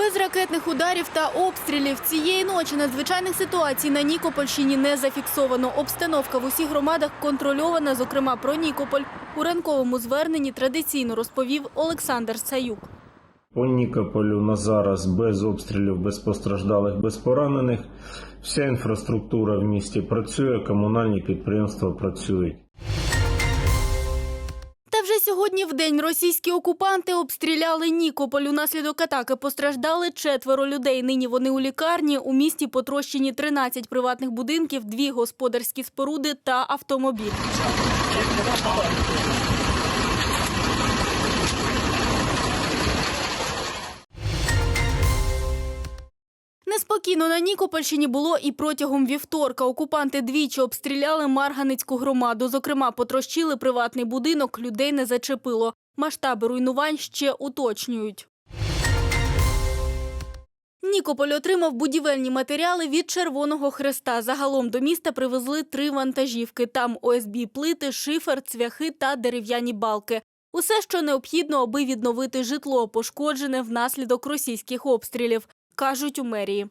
ракетних ударів та обстрілів цієї ночі надзвичайних ситуацій на Нікопольщині не зафіксовано. Обстановка в усіх громадах контрольована. Зокрема, про Нікополь у ранковому зверненні традиційно розповів Олександр Саюк. По Нікополю на зараз без обстрілів, без постраждалих, без поранених. Вся інфраструктура в місті працює, комунальні підприємства працюють. Вже сьогодні в день російські окупанти обстріляли Нікополь. Унаслідок атаки постраждали четверо людей. Нині вони у лікарні. У місті потрощені 13 приватних будинків, дві господарські споруди та автомобіль. Неспокійно на Нікопольщині було і протягом вівторка. Окупанти двічі обстріляли Марганецьку громаду. Зокрема, потрощили приватний будинок, людей не зачепило. Масштаби руйнувань ще уточнюють. Нікополь отримав будівельні матеріали від Червоного Хреста. Загалом до міста привезли три вантажівки. Там ОСБ плити, шифер, цвяхи та дерев'яні балки. Усе, що необхідно, аби відновити житло, пошкоджене внаслідок російських обстрілів, кажуть у мерії.